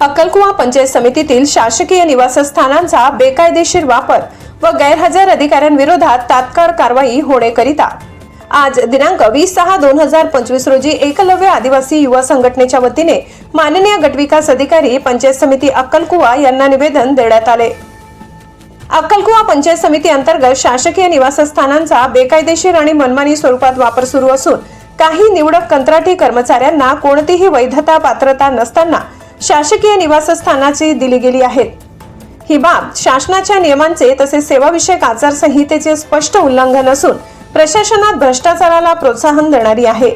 अक्कलकुवा पंचायत समितीतील शासकीय निवासस्थानांचा बेकायदेशीर वापर व गैरहजर अधिकाऱ्यांविरोधात तात्काळ कारवाई होण्याकरिता आज दिनांक वीस सहा दोन हजार पंचवीस रोजी एकलव्य आदिवासी युवा संघटनेच्या वतीने माननीय गटविकास अधिकारी पंचायत समिती अक्कलकुवा यांना निवेदन देण्यात आले. अक्कलकुवा पंचायत समिती अंतर्गत शासकीय निवासस्थानांचा बेकायदेशीर आणि मनमानी स्वरूपात वापर सुरू असून काही निवडक कंत्राटी कर्मचाऱ्यांना कोणतीही वैधता पात्रता नसताना शासकीय निवासस्थानाची दिली गेली आहेत. ही बाब शासनाच्या नियमांचे तसेच सेवाविषयक आचारसंहितेचे स्पष्ट उल्लंघन असून प्रशासनात भ्रष्टाचाराला प्रोत्साहन देणारी आहे.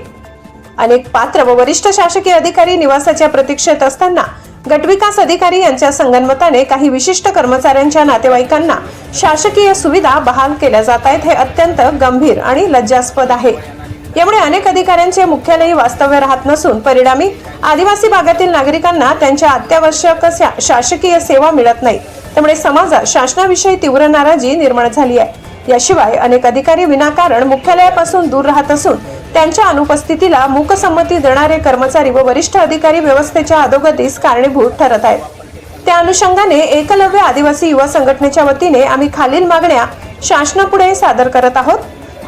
अनेक पात्र व वरिष्ठ शासकीय अधिकारी निवासाच्या प्रतीक्षेत असताना गटविकास अधिकारी यांच्या संगनमताने काही विशिष्ट कर्मचाऱ्यांच्या नातेवाईकांना शासकीय सुविधा बहाल केल्या जात आहेत हे अत्यंत गंभीर आणि लज्जास्पद आहे. यामुळे अनेक अधिकाऱ्यांचे मुख्यालयी वास्तव्य राहत नसून परिणामी आदिवासी भागातील नागरिकांना त्यांच्या अत्यावश्यक शासकीय सेवा मिळत नाही. त्यामुळे समाजात शासनाविषयी तीव्र नाराजी निर्माण झाली आहे. याशिवाय अनेक अधिकारी विनाकारण मुख्यालयापासून दूर राहत असून त्यांच्या अनुपस्थितीला मूकसंमती देणारे कर्मचारी व वरिष्ठ अधिकारी व्यवस्थेच्या अधोगतीस कारणीभूत ठरत आहेत. त्या अनुषंगाने एकलव्य आदिवासी युवा संघटनेच्या वतीने आम्ही खालील मागण्या शासनापुढे सादर करत आहोत.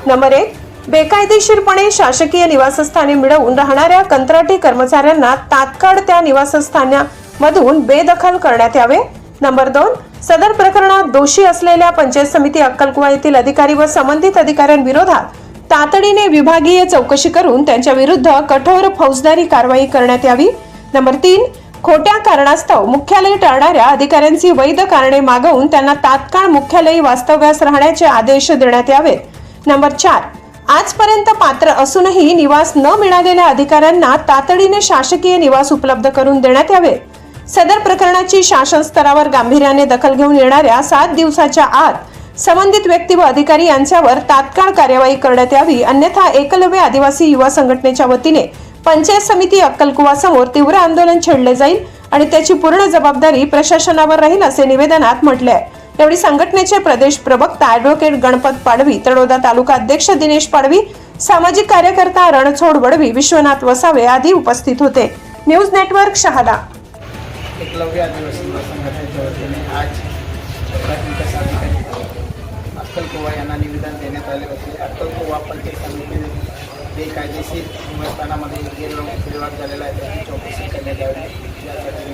नंबर एक बेकायदेशीरपणे शासकीय निवासस्थाने मिळवून राहणाऱ्या कंत्राटी कर्मचाऱ्यांना तात्काळ त्या निवासस्थानामधून बेदखल करण्यात यावे. नंबर दोन सदर प्रकरणात दोषी असलेल्या पंचायत समिती अक्कलकुवा येथील अधिकारी व संबंधित अधिकाऱ्यांविरोधात तातडीने विभागीय चौकशी करून त्यांच्या विरुद्ध कठोर फौजदारी कारवाई करण्यात यावी. नंबर तीन खोट्या कारणास्तव मुख्यालय टाळणाऱ्या अधिकाऱ्यांची वैध कारणे मागवून त्यांना तात्काळ मुख्यालयी वास्तव्यास राहण्याचे आदेश देण्यात यावेत. नंबर चार आजपर्यंत पात्र असूनही निवास न मिळालेल्या अधिकाऱ्यांना तातडीने शासकीय निवास उपलब्ध करून देण्यात यावे. सदर प्रकरणाची शासन स्तरावर गांभीर्याने दखल घेऊन येणाऱ्या सात दिवसाच्या आत संबंधित व्यक्ती व अधिकारी यांच्यावर तात्काळ कार्यवाही करण्यात यावी अन्यथा एकलव्य आदिवासी युवा संघटनेच्या वतीने पंचायत समिती अक्कलकुवा समोर तीव्र आंदोलन छेडले जाईल आणि त्याची पूर्ण जबाबदारी प्रशासनावर राहील असे निवेदनात म्हटले आहे यावेळी संघटनेचे प्रदेश प्रवक्ता ऍडव्होकेट गणपत पाडवी तळोदा तालुका अध्यक्ष दिनेश पाडवी सामाजिक कार्यकर्ता रणछोड वडवी विश्वनाथ वसावे आदी उपस्थित होते. News network Shahada. एकलव्य आदिवासी संघटनेच्या वतीने आज अक्कलकोवा यांना निवेदन देण्यात आले होते. अक्कलकोवा पंचायत समिती बेकायदेशीर निवासस्थानामध्ये गैरव्यवहार झालेला आहे. त्याची चौकशी करण्यात यावी. यासाठी